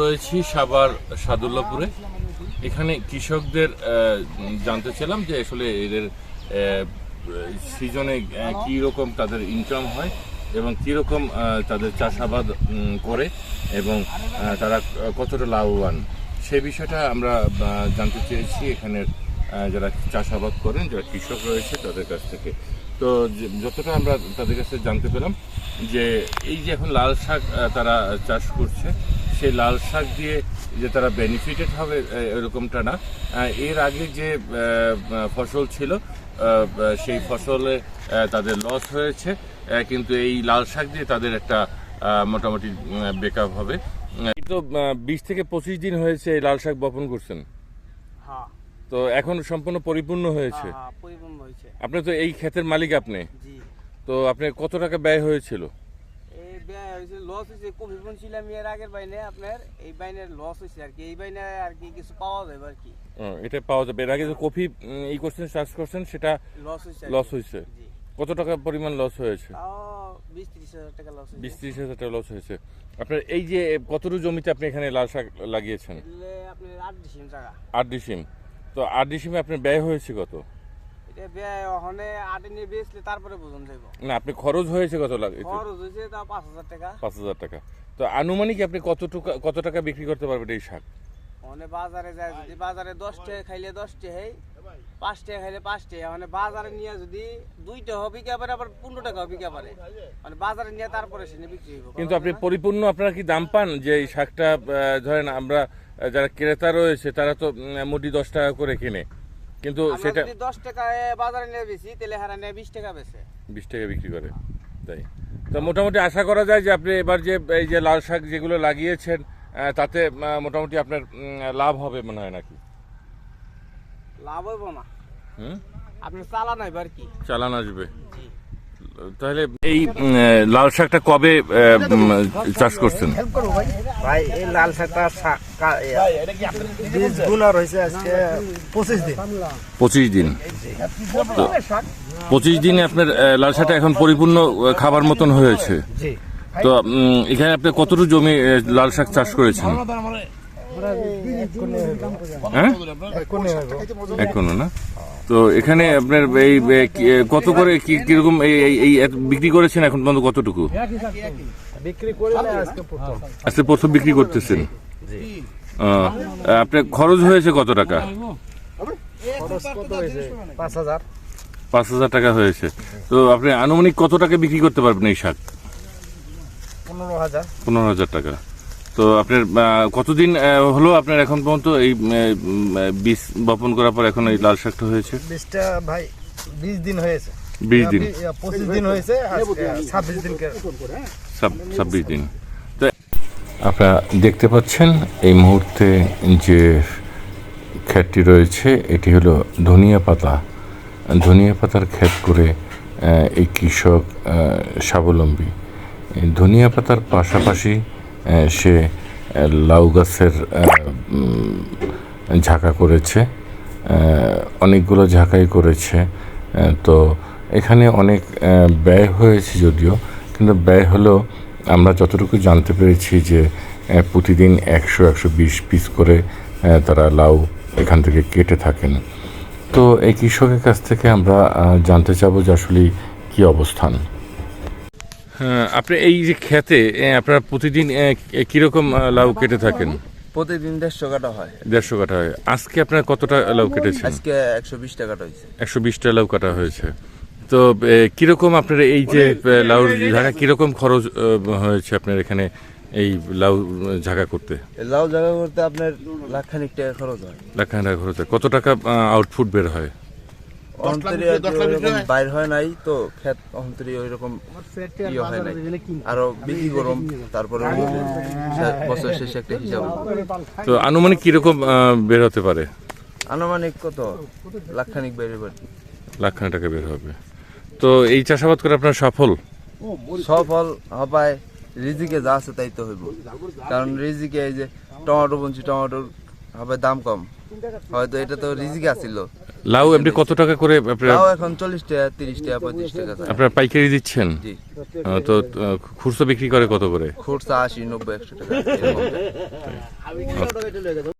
রয়েছি সাবার সাদুল্লাপুরে। এখানে কৃষকদের জানতে চাইলাম যে আসলে এদের সিজনে কী রকম তাদের ইনকাম হয় এবং কীরকম তাদের চাষাবাদ করে এবং তারা কতটা লাভবান। সেই বিষয়টা আমরা জানতে চেয়েছি এখানের যারা চাষাবাদ করেন, যারা কৃষক রয়েছে তাদের কাছ থেকে। তো যতটা আমরা তাদের কাছে জানতে পেলাম যে, এই যে এখন লাল শাক তারা চাষ করছে সেই লাল শাক দিয়ে যে তারা বেনিফিটেড হবে এরকমটা না। এর আগে যে ফসল ছিল সেই ফসলে তাদের লস হয়েছে কিন্তু এই লাল শাক দিয়ে তাদের একটা মোটামুটি বেকআপ হবে। তো বিশ থেকে পঁচিশ দিন হয়েছে এই লাল শাক বপন করছেন। হ্যাঁ। তো এখন সম্পূর্ণ পরিপূর্ণ হয়েছে। হ্যাঁ পরিপূর্ণ হয়েছে। আপনি তো এই ক্ষেতের মালিক আপনি। তো আপনার কত টাকা ব্যয় হয়েছিল? ব্যয় হয়েছে লস হয়েছে এর আগের বাইনে আপনার এই বাইনের লস হয়েছে আর কি। এই বাইনে আর কি কিছু পাওয়া যাবে আর কি। এটা পাওয়া যাবে। এর আগে যে কফি এই করছেন সেটা লস হয়েছে লস হয়েছে কত টাকা পরিমাণ লস হয়েছে? বিশ ত্রিশ হাজার টাকা লস হয়েছে। আপনার এই যে কতটুকু জমিতে আপনি এখানে লাল শাক লাগিয়েছেন? আট ডিসিম। তো আট ডিসিমে আপনার ব্যয় হয়েছে কত? না আপনি খরচ হয়েছে কত লাগাইতে খরচ হয়েছে তাও পাঁচ হাজার টাকা। পাঁচ হাজার টাকা। তো আনুমানিক আপনি কত টাকা কত টাকা বিক্রি করতে পারবেন এই শাক? ওখানে বাজারে যায় যদি বাজারে দশ টাকা খাইলে দশ টাকা পাঁচ টাকা খাইলে পাঁচ টাকা। মানে বাজারে নিয়ে যদি দুইটা হবে কে পারে আবার পনেরো টাকা হবে কে পারে। মানে বাজারে নিয়ে তারপরে বিক্রি কিন্তু আপনি পরিপূর্ণ আপনারা কি দাম পান যে এই শাকটা ধরেন আমরা যারা ক্রেতা রয়েছে তারা তো মুটি দশ টাকা করে কিনে। কিন্তু সেটা যদি দশ টাকায় বাজারে নিয়ে বেশি তাহলে হারা নিয়ে বিশ টাকা বেচে। 20 টাকা বিক্রি করে তাই। তো মোটামুটি আশা করা যায় যে আপনি এবার যে এই যে লাল শাক যেগুলো লাগিয়েছেন তাতে মোটামুটি আপনার লাভ হবে মনে হয় নাকি? লাভ হইব না। হুম? আপনি চালান এবার কি। চালান আসবে। জি। তাহলে এই লাল শাকটা কবে চাষ করছেন? ভাই এই লাল শাকটা বীজ গুনার হয়েছে আজকে পঁচিশ দিন। পঁচিশ দিন। পঁচিশ দিনে আপনার লাল শাকটা এখন পরিপূর্ণ খাবার মতন হয়েছে। তো এখানে আপনি কতটুকু জমি লাল শাক চাষ করেছেন? হ্যাঁ? এখনও না? তো এখানে আপনার এই কত করে কি কীরকম এই এই- এই এত বিক্রি করেছেন এখন পর্যন্ত কতটুকু? বিক্রি আজকে প্রথম। বিক্রি করতেছেন? আপনার খরচ হয়েছে কত টাকা? পাঁচ হাজার টাকা হয়েছে। তো আপনি আনুমানিক কত টাকা বিক্রি করতে পারবেন এই শাক? পনেরো হাজার। পনেরো হাজার টাকা। তো আপনার কতদিন হলো আপনার এখন পর্যন্ত এই বীজ বপন করার পর এখন এই লাল শাকটা হয়েছে? বীজটা ভাই বিশ দিন হয়েছে। বিশ দিন? পঁচিশ দিন হয়েছে ছাব্বিশ দিন ছাব্বিশ দিন। তো আপনারা দেখতে পাচ্ছেন এই মুহূর্তে যে ক্ষেতটি রয়েছে এটি হলো ধনিয়া পাতা। ধনিয়া পাতার ক্ষেত করে এই কৃষক স্বাবলম্বী। ধনিয়া পাতার পাশাপাশি সে লাউ গাছের ঝাঁকা করেছে। অনেকগুলো ঝাঁকাই করেছে। তো এখানে অনেক ব্যয় হয়েছে যদিও, কিন্তু ব্যয় হলো আমরা যতটুকু জানতে পেরেছি যে প্রতিদিন একশো একশো বিশ পিস করে তারা লাউ এখান থেকে কেটে থাকেন। তো এই কৃষকের কাছ থেকে আমরা জানতে চাবো যে আসলে কী অবস্থান। আপনি এই যে খেতে আপনারা প্রতিদিন কীরকম লাউ কেটে থাকেন? প্রতিদিন দেড়শো কাটা হয়। দেড়শো কাটা হয়। আজকে আপনারা কতটা লাউ কেটেছেন? আজকে একশো বিশ টাকাটা হয়েছে। একশো বিশটা লাউ কাটা হয়েছে। তো কীরকম আপনার এই যে এ, লাউর ঝাঁকা কীরকম খরচ হয়েছে আপনার এখানে এই লাউ ঝাঁকা করতে? লাউ জায়গা করতে আপনার লাখ খানিক টাকা খরচ হয়। লাখ খানেক টাকা খরচ হয়। কত টাকা আউটপুট বের হয়? বাইর হয় নাই তো ক্ষেত অন্তরি ওই রকম ইয়ে হয় নাই। আরও বিক্রি করম তারপরে বছর শেষে একটা হিসাব তো আনুমানিক কীরকম বের হতে পারে? আনুমানিক কত? লাখ খানিক বাইরে বাড়ি লাখ টাকা বের হবে। তো এই চাষাবাদ করে আপনার সফল? সফল হবায় রিজিকে যা আছে তাই তো হইব। কারণ রিজিকে এই যে টমেটো বুনছি টমেটোর হবে দাম কম। হয়তো এটা তো রিজিকে আসছিল লাউ আপনি কত টাকা করে আপনার এখন চল্লিশ টাকা তিরিশ টাকা পঁয়ত্রিশ টাকা। আপনারা পাইকারি দিচ্ছেন তো খুচরো বিক্রি করে কত করে খুচরা আশি নব্বই একশো টাকা।